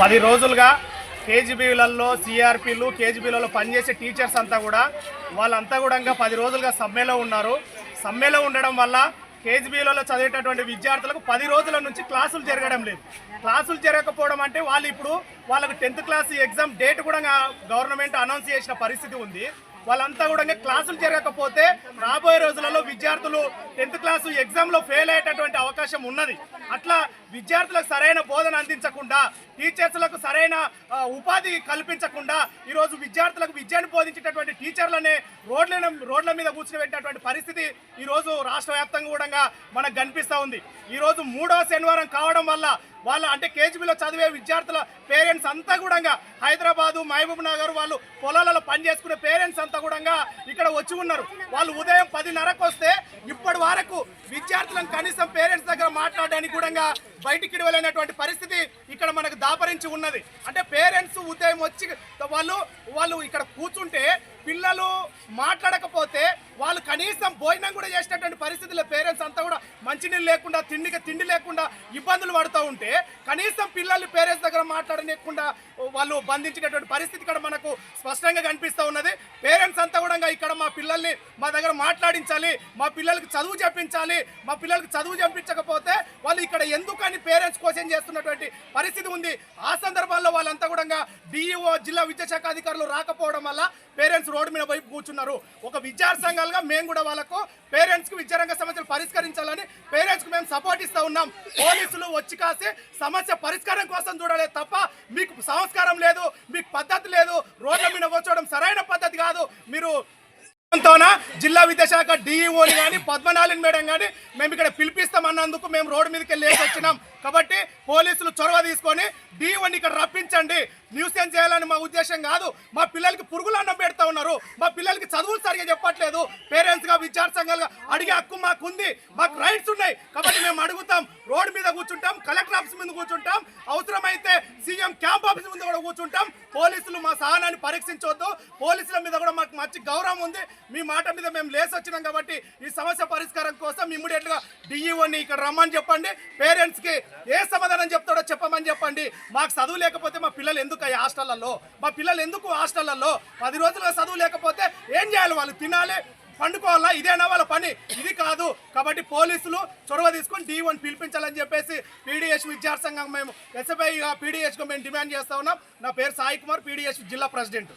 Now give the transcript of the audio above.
పది రోజులుగా కేజీబీలలో సిఆర్పీలు కేజీబీలలో పనిచేసే టీచర్స్ అంతా కూడా వాళ్ళంతా కూడా ఇంకా పది రోజులుగా సమ్మెలో ఉన్నారు. సమ్మెలో ఉండడం వల్ల కేజీబీలలో చదివేటటువంటి విద్యార్థులకు పది రోజుల నుంచి క్లాసులు జరగడం లేదు. క్లాసులు జరగకపోవడం అంటే వాళ్ళు ఇప్పుడు వాళ్ళకు టెన్త్ క్లాస్ ఎగ్జామ్ డేట్ కూడా గవర్నమెంట్ అనౌన్స్ చేసిన పరిస్థితి ఉంది. వాళ్ళంతా కూడా క్లాసులు జరగకపోతే రాబోయే రోజులలో విద్యార్థులు టెన్త్ క్లాసు ఎగ్జామ్లో ఫెయిల్ అయ్యేటటువంటి అవకాశం ఉన్నది. అట్లా విద్యార్థులకు సరైన బోధన అందించకుండా టీచర్స్లకు సరైన ఉపాధి కల్పించకుండా ఈరోజు విద్యార్థులకు విద్యను బోధించేటటువంటి టీచర్లనే రోడ్ల రోడ్ల మీద కూర్చుని పరిస్థితి ఈరోజు రాష్ట్ర వ్యాప్తంగా కూడా మనకు కనిపిస్తూ ఉంది. ఈరోజు మూడవ శనివారం కావడం వల్ల వాళ్ళ అంటే కేజీబీలో చదివే విద్యార్థుల పేరెంట్స్ అంతా కూడా హైదరాబాదు మహబూబ్ నగర్ వాళ్ళు పొలాలలో పని చేసుకునే పేరెంట్స్ అంతా కూడా ఇక్కడ వచ్చి ఉన్నారు. వాళ్ళు ఉదయం పదిన్నరకు వస్తే విద్యార్థులను కనీసం పేరెంట్స్ దగ్గర మాట్లాడడానికి కూడా బయటికి ఇవ్వలేనటువంటి పరిస్థితి ఇక్కడ మనకు దాపరించి ఉన్నది. అంటే పేరెంట్స్ ఉదయం వచ్చి వాళ్ళు వాళ్ళు ఇక్కడ కూర్చుంటే పిల్లలు మాట్లాడకపోతే వాళ్ళు కనీసం భోజనం కూడా చేసినటువంటి పరిస్థితుల్లో పేరెంట్స్ అంతా కూడా మంచినీళ్ళు లేకుండా తిండికి తిండి లేకుండా ఇబ్బందులు పడుతూ ఉంటే కనీసం పిల్లలు పేరెంట్స్ దగ్గర మాట్లాడలేకుండా వాళ్ళు బంధించినటువంటి పరిస్థితి ఇక్కడ మనకు స్పష్టంగా కనిపిస్తూ ఉన్నది. పేరెంట్స్ అంతా అనుగుణంగా ఇక్కడ మా పిల్లల్ని మా దగ్గర మాట్లాడించాలి మా పిల్లలకి చదువు చెప్పించాలి మా పిల్లలకి చదువు చెప్పించకపోతే వాళ్ళు ఇక్కడ ఎందుకని పేరెంట్స్ క్వశ్చన్ చేస్తున్నటువంటి పరిస్థితి ఉంది. ఆ సందర్భాల్లో వాళ్ళంతా కూడా డిఈఓ జిల్లా విద్యాశాఖ అధికారులు రాకపోవడం వల్ల పేరెంట్స్ రోడ్డు మీద వైపు కూర్చున్నారు. ఒక విద్యార్థి సంఘాలుగా మేము కూడా వాళ్ళకు పేరెంట్స్కి విద్యారంగ సమస్యలు పరిష్కరించాలని పేరెంట్స్కి మేము సపోర్ట్ ఇస్తూ ఉన్నాం. పోలీసులు వచ్చి కాసి సమస్య పరిష్కారం కోసం చూడలేదు తప్ప మీకు సంస్కారం లేదు మీకు పద్ధతి లేదు రోడ్ల మీద కూర్చోవడం సరైన పద్ధతి కాదు మీరు తోన జిల్లా విద్యాశాఖ డిఈఓని కానీ పద్మనాలిన్ మేడం కానీ మేము ఇక్కడ పిలిపిస్తామన్నందుకు మేము రోడ్డు మీదకి వెళ్ళేసి వచ్చినాం కాబట్టి పోలీసులు చొరవ తీసుకొని డిఈఓని ఇక్కడ రప్పించండి. న్యూసెన్స్ చేయాలని మా ఉద్దేశం కాదు. మా పిల్లలకి పురుగులు అన్నం పెడతా ఉన్నారు. మా పిల్లలకి చదువులు సరిగా చెప్పట్లేదు. పేరెంట్స్గా విద్యార్థి సంఘాలుగా అడిగే హక్కు మాకు ఉంది మాకు రైట్స్ ఉన్నాయి. కాబట్టి మేము అడుగుతాం. రోడ్డు మీద కూర్చుంటాం. కలెక్టర్ ఆఫీస్ మీద కూర్చుంటాం. అవసరమైతే సీఎం క్యాంప్ ఆఫీస్ ముందు కూడా కూర్చుంటాం. పోలీసులు మా సహనాన్ని పరీక్షించవద్దు పోలీసుల మీద కూడా మాకు మంచి గౌరవం ఉంది. మీ మాట మీద మేము లేసి వచ్చినాం కాబట్టి ఈ సమస్య పరిష్కారం కోసం ఇమ్మీడియట్గా డిఈఓని ఇక్కడ రమ్మని చెప్పండి. పేరెంట్స్కి ఏ సమాధానం చెప్తాడో చెప్పమని చెప్పండి. మాకు చదువు లేకపోతే మా పిల్లలు ఎందుకు అయ్యి హాస్టళ్ళలో మా పిల్లలు ఎందుకు హాస్టళ్ళలో పది రోజులుగా చదువు లేకపోతే ఏం చేయాలి వాళ్ళు? తినాలి పండుకోవాలా? ఇదేనా వాళ్ళ పని? ఇది కాదు. కాబట్టి పోలీసులు చొరవ తీసుకొని డి వన్ పిలిపించాలని చెప్పేసి పీడిఎస్ విద్యార్థి సంఘం మేము ఎస్ఎఫ్ఐగా పీడిఎస్గా మేము డిమాండ్ చేస్తా ఉన్నాం. నా పేరు Sai Kumar P D S జిల్లా ప్రెసిడెంట్.